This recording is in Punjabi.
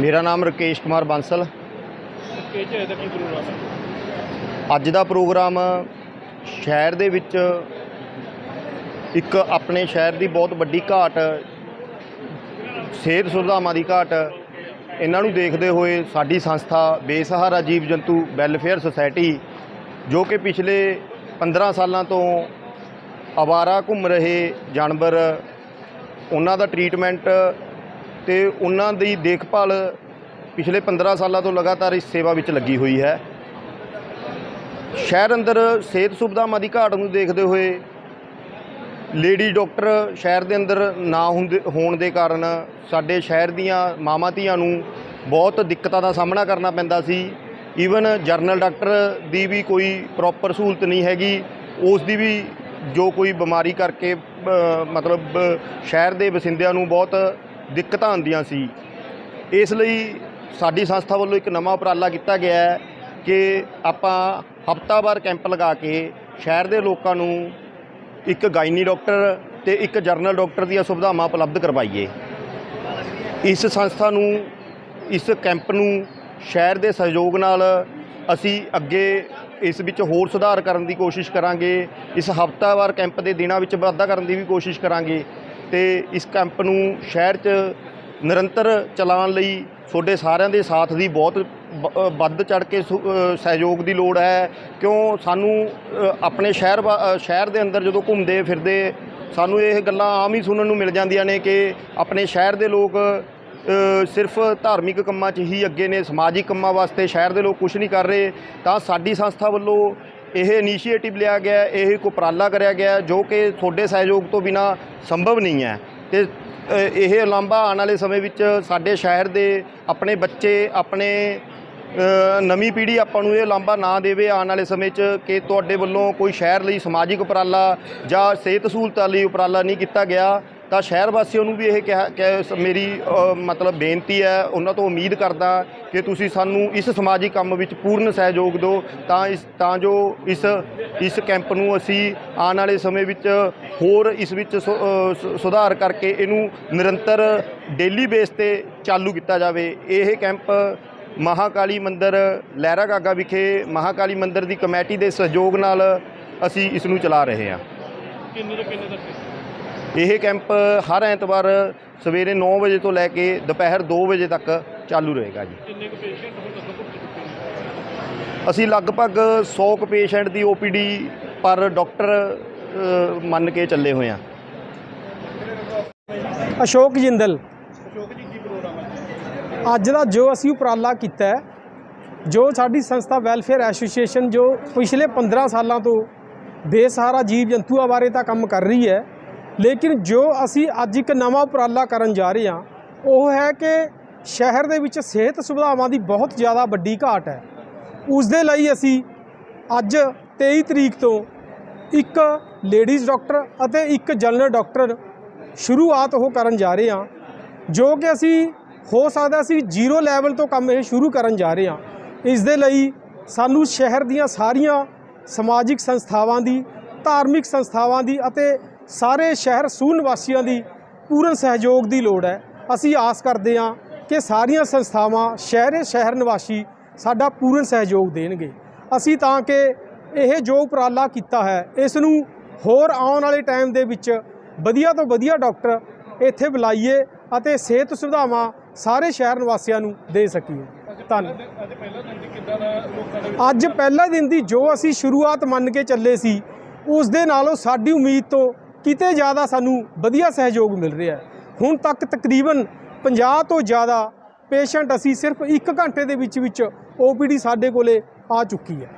ਮੇਰਾ ਨਾਮ ਰਕੇਸ਼ ਕੁਮਾਰ ਬਾਂਸਲ। ਅੱਜ ਦਾ ਪ੍ਰੋਗਰਾਮ ਸ਼ਹਿਰ ਦੇ ਵਿੱਚ ਇੱਕ ਆਪਣੇ ਸ਼ਹਿਰ ਦੀ ਬਹੁਤ ਵੱਡੀ ਘਾਟ, ਸਿਹਤ ਸੁਵਿਧਾਵਾਂ ਦੀ ਘਾਟ, ਇਹਨਾਂ ਨੂੰ ਦੇਖਦੇ ਹੋਏ ਸਾਡੀ ਸੰਸਥਾ ਬੇਸਹਾਰਾ ਜੀਵ ਜੰਤੂ ਵੈਲਫੇਅਰ ਸੁਸਾਇਟੀ, ਜੋ ਕਿ ਪਿਛਲੇ 15 ਸਾਲਾਂ ਤੋਂ ਅਵਾਰਾ ਘੁੰਮ ਰਹੇ ਜਾਨਵਰ, ਉਹਨਾਂ ਦਾ ਟ੍ਰੀਟਮੈਂਟ ਤੇ ਉਹਨਾਂ ਦੀ ਦੇਖਭਾਲ ਪਿਛਲੇ 15 ਸਾਲਾਂ ਤੋਂ ਲਗਾਤਾਰ ਇਸ ਸੇਵਾ ਵਿੱਚ ਲੱਗੀ ਹੋਈ ਹੈ। ਸ਼ਹਿਰ ਅੰਦਰ ਸਿਹਤ ਸੁਵਿਧਾਵਾਂ ਦੀ ਘਾਟ ਨੂੰ ਦੇਖਦੇ ਹੋਏ ਲੇਡੀ ਡਾਕਟਰ ਸ਼ਹਿਰ ਦੇ ਅੰਦਰ ਨਾ ਹੁੰਦੇ ਹੋਣ ਦੇ ਕਾਰਨ ਸਾਡੇ ਸ਼ਹਿਰ ਦੀਆਂ ਮਾਵਾਂ ਧੀਆਂ ਨੂੰ ਬਹੁਤ ਦਿੱਕਤਾਂ ਦਾ ਸਾਹਮਣਾ ਕਰਨਾ ਪੈਂਦਾ ਸੀ। ਈਵਨ ਜਰਨਲ ਡਾਕਟਰ ਦੀ ਵੀ ਕੋਈ ਪ੍ਰੋਪਰ ਸਹੂਲਤ ਨਹੀਂ ਹੈਗੀ। ਉਸ ਦੀ ਵੀ ਜੋ ਕੋਈ ਬਿਮਾਰੀ ਕਰਕੇ ਮਤਲਬ ਸ਼ਹਿਰ ਦੇ ਵਸਿੰਦਿਆਂ ਨੂੰ ਬਹੁਤ ਦਿੱਕਤਾਂ ਆਉਂਦੀਆਂ ਸੀ। ਇਸ ਲਈ ਸਾਡੀ ਸੰਸਥਾ ਵੱਲੋਂ ਇੱਕ ਨਵਾਂ ਉਪਰਾਲਾ ਕੀਤਾ ਗਿਆ ਹੈ ਕਿ ਆਪਾਂ ਹਫਤਾਵਾਰ ਕੈਂਪ ਲਗਾ ਕੇ ਸ਼ਹਿਰ ਦੇ ਲੋਕਾਂ ਨੂੰ ਇੱਕ ਗਾਇਨੀ ਡਾਕਟਰ ਤੇ ਇੱਕ ਜਰਨਲ ਡਾਕਟਰ ਦੀਆਂ ਸੁਵਿਧਾਵਾਂ ਉਪਲਬਧ ਕਰਵਾਈਏ। ਇਸ ਸੰਸਥਾ ਨੂੰ, ਇਸ ਕੈਂਪ ਨੂੰ ਸ਼ਹਿਰ ਦੇ ਸਹਿਯੋਗ ਨਾਲ ਅਸੀਂ ਅੱਗੇ ਇਸ ਵਿੱਚ ਹੋਰ ਸੁਧਾਰ ਕਰਨ ਦੀ ਕੋਸ਼ਿਸ਼ ਕਰਾਂਗੇ। ਇਸ ਹਫਤਾਵਾਰ ਕੈਂਪ ਦੇ ਦਿਨਾਂ ਵਿੱਚ ਵਾਧਾ ਕਰਨ ਦੀ ਵੀ ਕੋਸ਼ਿਸ਼ ਕਰਾਂਗੇ। ਤੇ ਇਸ ਕੈਂਪ ਨੂੰ ਸ਼ਹਿਰ 'ਚ ਨਿਰੰਤਰ ਚਲਾਉਣ ਲਈ ਤੁਹਾਡੇ ਸਾਰਿਆਂ ਦੇ ਸਾਥ ਦੀ ਬਹੁਤ ਵੱਧ ਚੜ ਕੇ ਸਹਿਯੋਗ ਦੀ ਲੋੜ ਹੈ। ਕਿਉਂ? ਸਾਨੂੰ ਆਪਣੇ ਸ਼ਹਿਰ ਸ਼ਹਿਰ ਦੇ ਅੰਦਰ ਜਦੋਂ ਘੁੰਮਦੇ ਫਿਰਦੇ, ਸਾਨੂੰ ਇਹ ਗੱਲਾਂ ਆਮ ਹੀ ਸੁਣਨ ਨੂੰ ਮਿਲ ਜਾਂਦੀਆਂ ਨੇ ਕਿ ਆਪਣੇ ਸ਼ਹਿਰ ਦੇ ਲੋਕ ਸਿਰਫ ਧਾਰਮਿਕ ਕੰਮਾਂ 'ਚ ਹੀ ਅੱਗੇ ਨੇ, ਸਮਾਜਿਕ ਕੰਮਾਂ ਵਾਸਤੇ ਸ਼ਹਿਰ ਦੇ ਲੋਕ ਕੁਝ ਨਹੀਂ ਕਰ ਰਹੇ। ਤਾਂ ਸਾਡੀ ਸੰਸਥਾ ਵੱਲੋਂ ਇਹ ਇਨੀਸ਼ੀਏਟਿਵ ਲਿਆ ਗਿਆ, ਇਹ ਇੱਕ ਉਪਰਾਲਾ ਕਰਿਆ ਗਿਆ, ਜੋ ਕਿ ਤੁਹਾਡੇ ਸਹਿਯੋਗ ਤੋਂ ਬਿਨਾ ਸੰਭਵ ਨਹੀਂ ਹੈ। ਤੇ ਇਹ ਉਲਾਂਭਾ ਆਉਣ ਵਾਲੇ ਸਮੇਂ ਵਿੱਚ ਸਾਡੇ ਸ਼ਹਿਰ ਦੇ ਆਪਣੇ ਬੱਚੇ, ਆਪਣੇ ਨਵੀਂ ਪੀੜ੍ਹੀ ਆਪਾਂ ਨੂੰ ਇਹ ਲਾਂਭਾ ਨਾ ਦੇਵੇ ਆਉਣ ਵਾਲੇ ਸਮੇਂ 'ਚ ਕਿ ਤੁਹਾਡੇ ਵੱਲੋਂ ਕੋਈ ਸ਼ਹਿਰ ਲਈ ਸਮਾਜਿਕ ਉਪਰਾਲਾ ਜਾਂ ਸਿਹਤ ਸਹੂਲਤਾਂ ਲਈ ਉਪਰਾਲਾ ਨਹੀਂ ਕੀਤਾ ਗਿਆ, ਤਾਂ ਸ਼ਹਿਰ ਵਾਸੀਆਂ ਨੂੰ ਵੀ ਇਹ ਕਿਹਾ ਕਿ ਸ- ਮੇਰੀ ਮਤਲਬ ਬੇਨਤੀ ਹੈ, ਉਹਨਾਂ ਤੋਂ ਉਮੀਦ ਕਰਦਾ ਕਿ ਤੁਸੀਂ ਸਾਨੂੰ ਇਸ ਸਮਾਜਿਕ ਕੰਮ ਵਿੱਚ ਪੂਰਨ ਸਹਿਯੋਗ ਦਿਓ, ਤਾਂ ਇਸ ਤਾਂ ਜੋ ਇਸ ਇਸ ਕੈਂਪ ਨੂੰ ਅਸੀਂ ਆਉਣ ਵਾਲੇ ਸਮੇਂ ਵਿੱਚ ਹੋਰ ਇਸ ਵਿੱਚ ਸੁਧਾਰ ਕਰਕੇ ਇਹਨੂੰ ਨਿਰੰਤਰ ਡੇਲੀ ਬੇਸ ਤੇ ਚਾਲੂ ਕੀਤਾ ਜਾਵੇ। ਇਹ ਕੈਂਪ ਮਹਾਕਾਲੀ ਮੰਦਿਰ ਲਹਿਰਾ ਗਾਗਾ ਵਿਖੇ ਮਹਾਕਾਲੀ ਮੰਦਿਰ ਦੀ ਕਮੇਟੀ ਦੇ ਸਹਿਯੋਗ ਨਾਲ ਅਸੀਂ ਇਸ ਨੂੰ ਚਲਾ ਰਹੇ ਹਾਂ। ਕਿੰਨੇ ਤੋਂ ਕਿੰਨੇ ਤੱਕ? ਇਹ ਕੈਂਪ ਹਰ ਐਤਵਾਰ ਸਵੇਰੇ 9 ਵਜੇ ਤੋਂ ਲੈ ਕੇ ਦੁਪਹਿਰ 2 ਵਜੇ ਤੱਕ ਚਾਲੂ ਰਹੇਗਾ ਜੀ। ਕਿੰਨੇ ਕੁ ਪੇਸ਼ੈਂਟ ਹੁਣ ਤੱਕ ਭੁਗਤ ਚੁੱਕੇ ਨੇ? ਅਸੀਂ ਲਗਭਗ 100 ਕੁ ਪੇਸ਼ੈਂਟ ਦੀ ਓਪੀਡੀ ਪਰ ਡਾਕਟਰ ਮੰਨ ਕੇ ਚੱਲੇ ਹੋਏ ਹਾਂ। ਅਸ਼ੋਕ ਜਿੰਦਲ। ਅਸ਼ੋਕ ਜੀ ਕੀ ਪ੍ਰੋਗਰਾਮ ਹੈ? ਅੱਜ ਦਾ ਜੋ ਅਸੀਂ ਉਪਰਾਲਾ ਕੀਤਾ ਹੈ, ਜੋ ਸਾਡੀ ਸੰਸਥਾ ਵੈਲਫੇਅਰ ਐਸੋਸੀਏਸ਼ਨ ਜੋ ਪਿਛਲੇ 15 ਸਾਲਾਂ ਤੋਂ ਬੇਸਹਾਰਾ ਜੀਵ ਜੰਤੂਆਂ ਬਾਰੇ ਤਾਂ ਕੰਮ ਕਰ ਰਹੀ ਹੈ, ਲੇਕਿਨ ਜੋ ਅਸੀਂ ਅੱਜ ਇੱਕ ਨਵਾਂ ਉਪਰਾਲਾ ਕਰਨ ਜਾ ਰਹੇ ਹਾਂ, ਉਹ ਹੈ ਕਿ ਸ਼ਹਿਰ ਦੇ ਵਿੱਚ ਸਿਹਤ ਸੁਵਿਧਾਵਾਂ ਦੀ ਬਹੁਤ ਜ਼ਿਆਦਾ ਵੱਡੀ ਘਾਟ ਹੈ। ਉਸ ਦੇ ਲਈ ਅਸੀਂ ਅੱਜ 23 ਤਰੀਕ ਤੋਂ ਇੱਕ ਲੇਡੀਜ਼ ਡਾਕਟਰ ਅਤੇ ਇੱਕ ਜਨਰਲ ਡਾਕਟਰ ਸ਼ੁਰੂਆਤ ਉਹ ਕਰਨ ਜਾ ਰਹੇ ਹਾਂ, ਜੋ ਕਿ ਅਸੀਂ ਹੋ ਸਕਦਾ ਅਸੀਂ ਜ਼ੀਰੋ ਲੈਵਲ ਤੋਂ ਕੰਮ ਇਹ ਸ਼ੁਰੂ ਕਰਨ ਜਾ ਰਹੇ ਹਾਂ। ਇਸ ਦੇ ਲਈ ਸਾਨੂੰ ਸ਼ਹਿਰ ਦੀਆਂ ਸਾਰੀਆਂ ਸਮਾਜਿਕ ਸੰਸਥਾਵਾਂ ਦੀ, ਧਾਰਮਿਕ ਸੰਸਥਾਵਾਂ ਦੀ ਅਤੇ ਸਾਰੇ ਸ਼ਹਿਰ ਸੂਹ ਨਿਵਾਸੀਆਂ ਦੀ ਪੂਰਨ ਸਹਿਯੋਗ ਦੀ ਲੋੜ ਹੈ। ਅਸੀਂ ਆਸ ਕਰਦੇ ਹਾਂ ਕਿ ਸਾਰੀਆਂ ਸੰਸਥਾਵਾਂ ਸ਼ਹਿਰੇ ਸ਼ਹਿਰ ਨਿਵਾਸੀ ਸਾਡਾ ਪੂਰਨ ਸਹਿਯੋਗ ਦੇਣਗੇ। ਅਸੀਂ ਤਾਂ ਕਿ ਇਹ ਜੋ ਉਪਰਾਲਾ ਕੀਤਾ ਹੈ, ਇਸ ਨੂੰ ਹੋਰ ਆਉਣ ਵਾਲੇ ਟਾਈਮ ਦੇ ਵਿੱਚ ਵਧੀਆ ਤੋਂ ਵਧੀਆ ਡਾਕਟਰ ਇੱਥੇ ਬੁਲਾਈਏ ਅਤੇ ਸਿਹਤ ਸੁਵਿਧਾਵਾਂ ਸਾਰੇ ਸ਼ਹਿਰ ਨਿਵਾਸੀਆਂ ਨੂੰ ਦੇ ਸਕੀਏ। ਧੰਨਵਾਦ ਅੱਜ ਪਹਿਲਾ ਦਿਨ ਦੀ ਜੋ ਅਸੀਂ ਸ਼ੁਰੂਆਤ ਮੰਨ ਕੇ ਚੱਲੇ ਸੀ, ਉਸ ਦੇ ਨਾਲੋਂ ਸਾਡੀ ਉਮੀਦ ਤੋਂ ਕਿਤੇ ਜ਼ਿਆਦਾ ਸਾਨੂੰ ਵਧੀਆ ਸਹਿਯੋਗ ਮਿਲ ਰਿਹਾ ਹੈ। ਹੁਣ ਤੱਕ ਤਕਰੀਬਨ 50 ਤੋਂ ਜ਼ਿਆਦਾ ਪੇਸ਼ੈਂਟ ਅਸੀਂ ਸਿਰਫ 1 ਘੰਟੇ ਦੇ ਵਿੱਚ ਵਿੱਚ ਓਪੀਡੀ ਸਾਡੇ ਕੋਲੇ ਆ ਚੁੱਕੀ ਹੈ।